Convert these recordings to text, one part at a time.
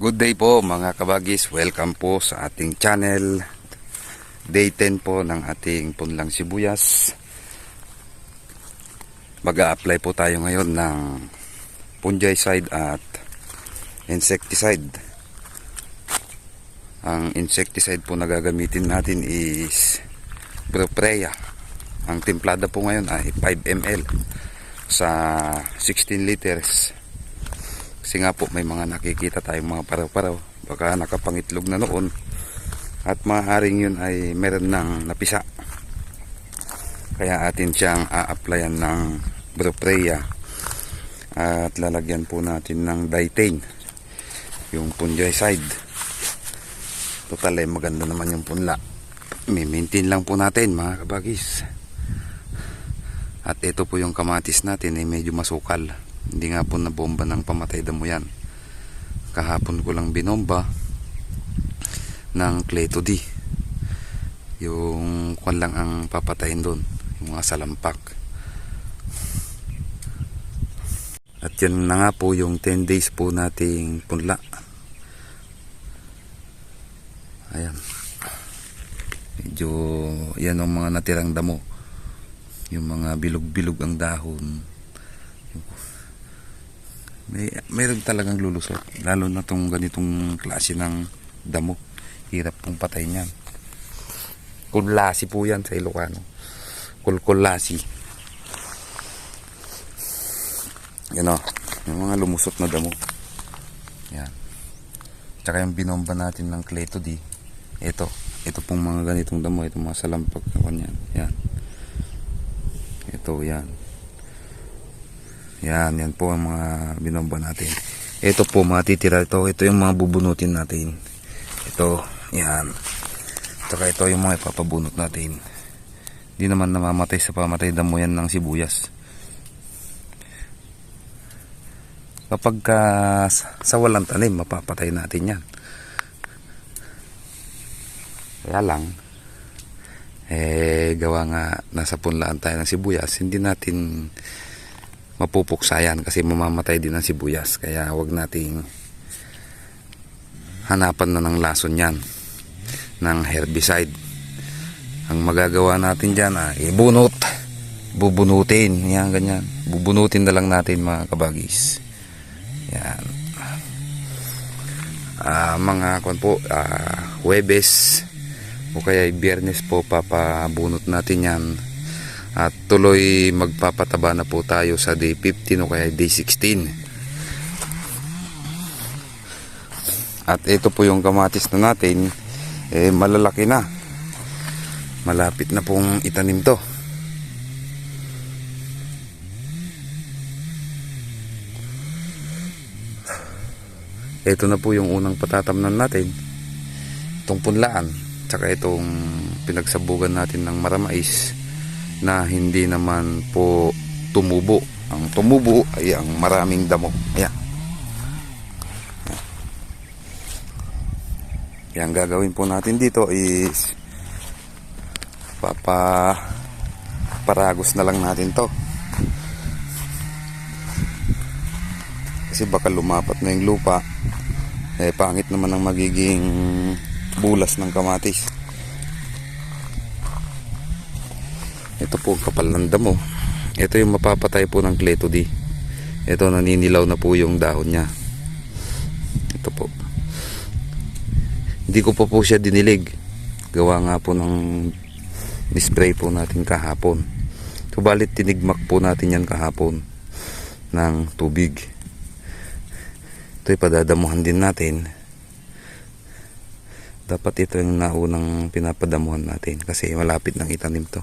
Good day po mga kabagis. Welcome po sa ating channel. Day 10 po ng ating punlang sibuyas. mag apply po tayo ngayon ng fungicide at insecticide. Ang insecticide po na gagamitin natin is Broprea. Ang timplada po ngayon ay 5 ml sa 16 liters. Kasi nga po may mga nakikita tayong mga paraw-paraw. Baka nakapangitlog na noon. At maaaring yun ay meron ng napisa. Kaya atin siyang a-applyan ng Broprea. At lalagyan po natin ng Ditane. Yung fungicide. Total ay maganda naman yung punla. May-maintain lang po natin mga kabagis. At ito po yung kamatis natin ay medyo masukal. Hindi nga po na bomba ng pamatay damo yan. Kahapon ko lang binomba ng Cleto D. Yung kwan lang ang papatayin doon. Yung mga salampak. At yan na nga po yung 10 days po nating punla. Ayan. Medyo yan ang mga natirang damo. Yung mga bilog-bilog ang dahon. May, mayroon talagang lulusot. Lalo na tong ganitong klase ng damo. Hirap pong patay niyan. Kulasi po yan sa Ilocano. Kulkulasi. Yan o. Yung mga lumusot na damo. Yan. Tsaka yung binomba natin ng Cleto D. Ito. Ito pong mga ganitong damo. Ito mga salampag kanyan. Yan. Ito yan. Yan, yan po ang mga binomba natin. Ito po, matitira ito. Ito yung mga bubunutin natin. Ito, yan. Tsaka ito yung mga ipapabunot natin. Hindi naman namamatay sa pamatay damo yan ng sibuyas. Kapag ka sa walang tanim, mapapatay natin yan. Kaya lang, eh, gawa nga nasa punlaan tayo ng sibuyas, hindi natin mapupuksayan kasi mamamatay din ang sibuyas. Kaya wag nating hanapan na ng lason yan ng herbicide. Ang magagawa natin dyan ay ibunot. Bubunutin. Yan ganyan. Bubunutin na lang natin mga kabagis. Yan. Ah, mga kwan po ah, Huwebes o kaya biyernes po papabunot natin yan at tuloy magpapataba na po tayo sa day 15 o kaya day 16. At ito po yung kamatis na natin, eh, malalaki na. Malapit na pong itanim to. Ito na po yung unang patatamnan natin. Itong punlaan. Tsaka itong pinagsabugan natin ng maramais na hindi naman po tumubo. Ang tumubo ay ang maraming damo. Ayan. Yang gagawin po natin dito is papa paragos na lang natin to. Kasi baka lumapat na yung lupa. Eh pangit naman ang magiging bulas ng kamatis. Ito po kapal ng damo. Ito yung mapapatay po ng Cleto D. Ito naninilaw na po yung dahon niya. Ito po. Hindi ko pa po siya dinilig. Gawa nga po ng spray po natin kahapon. Subalit tinigmak po natin yan kahapon ng tubig. Ito'y padadamuhan din natin. Dapat ito yung naunang pinapadamuhan natin kasi malapit ng itanim to.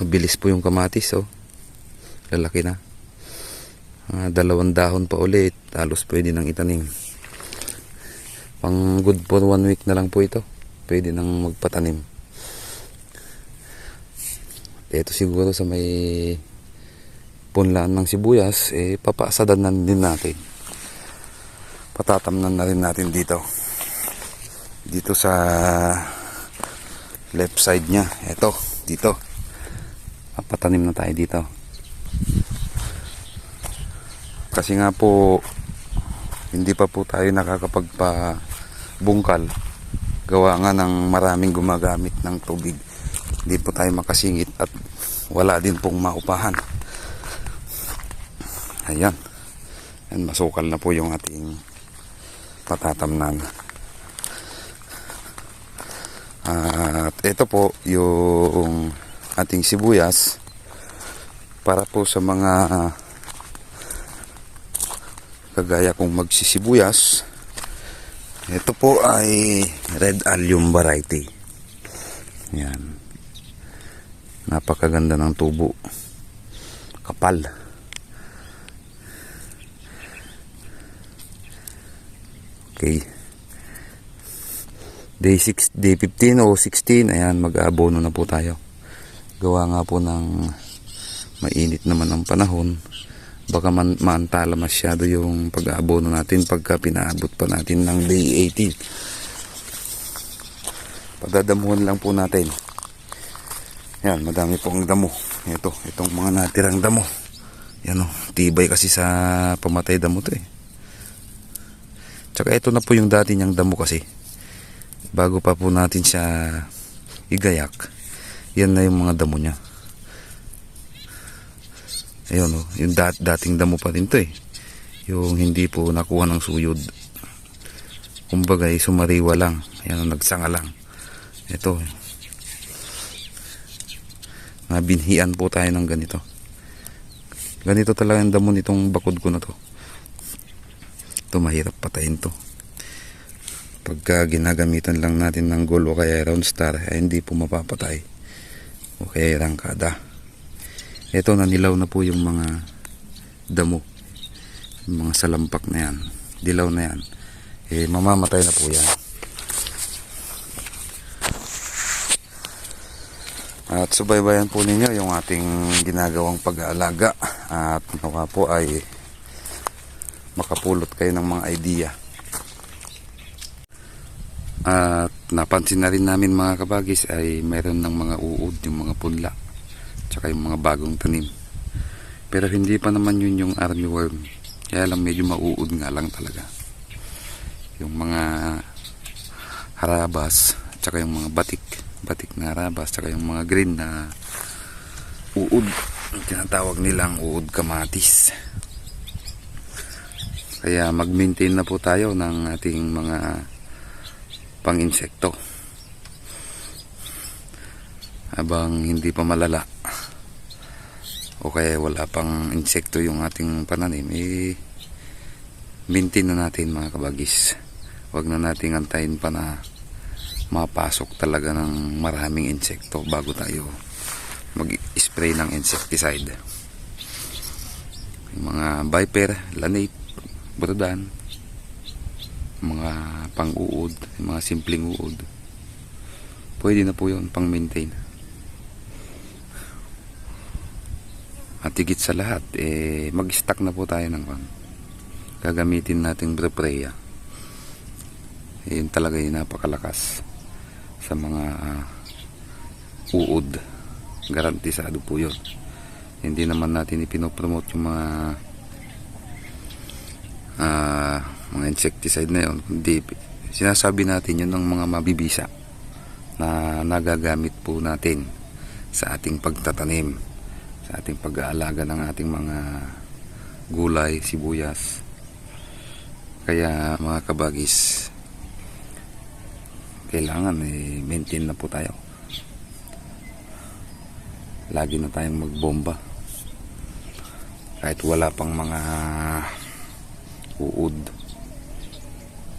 Mabilis po yung kamatis, oh. Lalaki na. Ah, dalawang dahon pa ulit. Halos pwede nang itanim. Pang good for one week na lang po ito. Pwede nang magpatanim. Ito siguro sa may punlaan ng sibuyas, eh, papasadan na din natin. Patatamnan na rin natin dito. Dito sa left side niya. Ito, dito papatanim na tayo dito kasi nga po Hindi pa po tayo nakakapagpa-bungkal. Gawa nga ng maraming gumagamit ng tubig. Hindi po tayo makasingit at wala din pong maupahan. Ayan. Ayan, masukal na po yung ating patatamnan. At ito po yung ating sibuyas para po sa mga kagaya kong magsisibuyas. Ito po ay red allium variety. Yan. Napakaganda ng tubo. Kapal. Okay. Day 6, day 15 o 16, ayan, mag-aabono na po tayo. Gawa nga po ng mainit naman ang panahon. Baka man, maantala masyado yung pag-aabono natin pagka pinaabot pa natin ng day 18. Pagdadamuhan lang po natin. Yan, madami pong damo. Ito, itong mga natirang damo. Yan o, tibay kasi sa pamatay damo to eh. Tsaka ito na po yung dati niyang damo kasi. Bago pa po natin siya igayak, yan na yung mga damo niya. Ayun o, yung dat dating damo pa rin to eh. Yung hindi po nakuha ng suyod. Kumbaga eh, sumariwa lang. Ayan o, nagsanga lang. Ito. eh. Nabinhian po tayo ng ganito. Ganito talaga ang damo nitong bakod ko na to. Ito mahirap patayin to. Pagka ginagamitan lang natin ng goal o kaya round star, ay hindi po mapapatay. O kaya rangkada. Ito na nilaw na po yung mga damo. Yung mga salampak na yan. Dilaw na yan. Eh, mamamatay na po yan. At subaybayan po ninyo yung ating ginagawang pag-aalaga at nawa po ay makapulot kayo ng mga idea. At napansin na rin namin mga kabagis ay meron ng mga uod, yung mga punla, tsaka yung mga bagong tanim. Pero hindi pa naman yun yung armyworm. Kaya lang medyo mauud nga lang talaga. Yung mga harabas, tsaka yung mga batik batik na harabas tsaka yung mga green na ang tinatawag nilang uod kamatis kaya mag-maintain na po tayo ng ating mga pang-insekto habang hindi pa malala. O kaya wala pang insekto yung ating pananim eh maintain na natin mga kabagis. Wag na nating antayin pa na mapasok talaga ng maraming insekto bago tayo mag-spray ng insecticide. Yung mga viper, lanate, brodan, mga pang-uod, mga simpleng uod. Pwede na po yun pang maintain. At higit sa lahat, eh, mag-stack na po tayo ng pang gagamitin natin Brepreya. Eh, talaga yung napakalakas sa mga uh, uod garantisado po yun hindi naman natin ipinopromote yung mga uh, mga insecticide na yun hindi sinasabi natin yun ng mga mabibisa na nagagamit po natin sa ating pagtatanim sa ating pag-aalaga ng ating mga gulay, sibuyas. Kaya mga kabagis kailangan eh, maintain na po tayo. Lagi na tayong magbomba. Kahit wala pang mga uod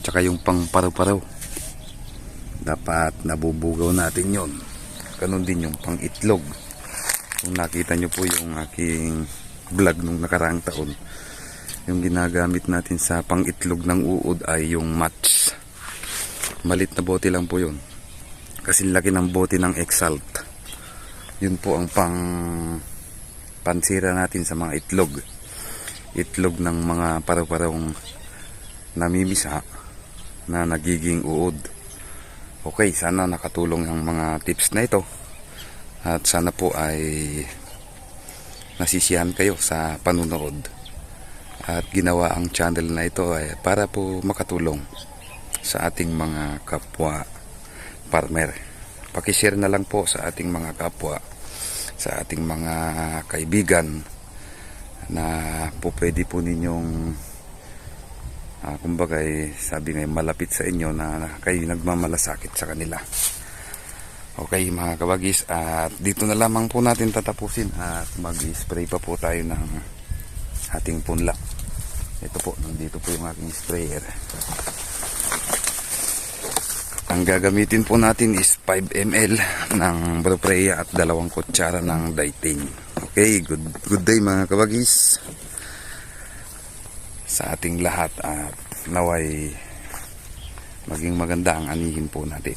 tsaka yung pang paru-paro dapat nabubugaw natin yon ganun din yung pang itlog kung nakita nyo po yung aking vlog nung nakaraang taon yung ginagamit natin sa pang itlog ng uod ay yung match. Malit na bote lang po yun. Kasi laki ng bote ng Exalt yun po ang pang pansira natin sa mga itlog. Itlog ng mga paraw-parang namimisa na nagiging uod. Okay sana nakatulong ang mga tips na ito. At sana po ay nasisiyahan kayo sa panunood At ginawa ang channel na ito ay para po makatulong sa ating mga kapwa farmer. Pakishare na lang po sa ating mga kapwa, sa ating mga kaibigan na po pwede po ninyong ah, kumbaga eh, sabi nga malapit sa inyo na kayo nagmamalasakit sa kanila. Okay mga kabagis at dito na lamang po natin tatapusin at mag-spray pa po tayo ng ating punla. Ito po, nandito po yung aking sprayer. Ang gagamitin po natin is 5 ml ng Bropreya at dalawang kutsara ng Daiting. Okay, good, good day mga kabagis sa ating lahat at naway maging maganda ang anihin po natin.